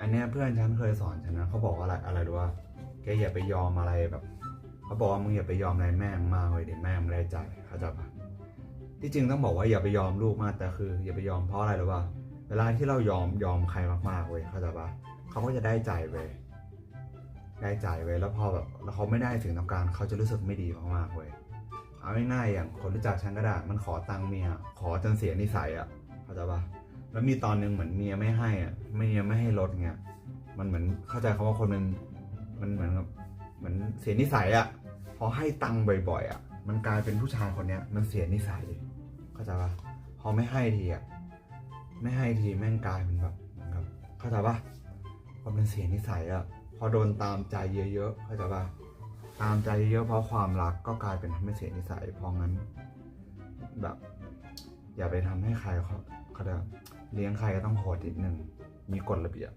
อันเนี้ยเพื่อนฉันเคยสอนฉันนะเขาบอกว่าอะไรอะไรรู้ว่าแกอย่าไปยอมอะไรแบบเขาบอกว่ามึงอย่าไปยอมอะไรแม่งมากเลยเดี๋ยวแม่งไม่ได้ใจเข้าใจปะที่จริงต้องบอกว่าอย่าไปยอมลูกมากแต่คือ อย่าไปยอมเพราะอะไรรู้ป่ะเวลาที่เรายอมยอมใครมากๆเว้ยเข้าใจปะเขาก็จะได้ใจเว้ยได้ใจเว้ยแล้วพอแบบแล้วเขาไม่ได้สิ่งต้องการเขาจะรู้สึกไม่ดีมากๆเว้ยเอาง่ายๆอย่างคนรู้จักฉันก็ได้มันขอตังค์เมียขอจนเสียนิสัยอะเข้าใจปะ แล้วมีตอนหนึ่งเหมือนเมียไม่ให้อะเมียไม่ให้ลดเงี้ยมันเหมือนเข้าใจคำว่าคนมันมันเหมือนกับเหมือนเสียนิสัยอะพอให้ตังค์บ่อยๆอะมันกลายเป็นผู้ชายคนเนี้ย มันเสียนิสัยเข้าใจปะพอไม่ให้ทีอะไม่ให้ทีแม่งกลายเป็นแบบเหมือนกับเข้าใจปะพอมันเสียนิสัยอะพอโดนตามใจเยอะๆเข้าใจปะตามใจเยอะๆเพราะความรักก็กลายเป็นทำให้เสียนิสัยเพราะงั้น แบบ อย่าไปทำให้ใครเขาเขาเลี้ยงใครก็ต้องโหดนิดนึงมีกฎระเบียบ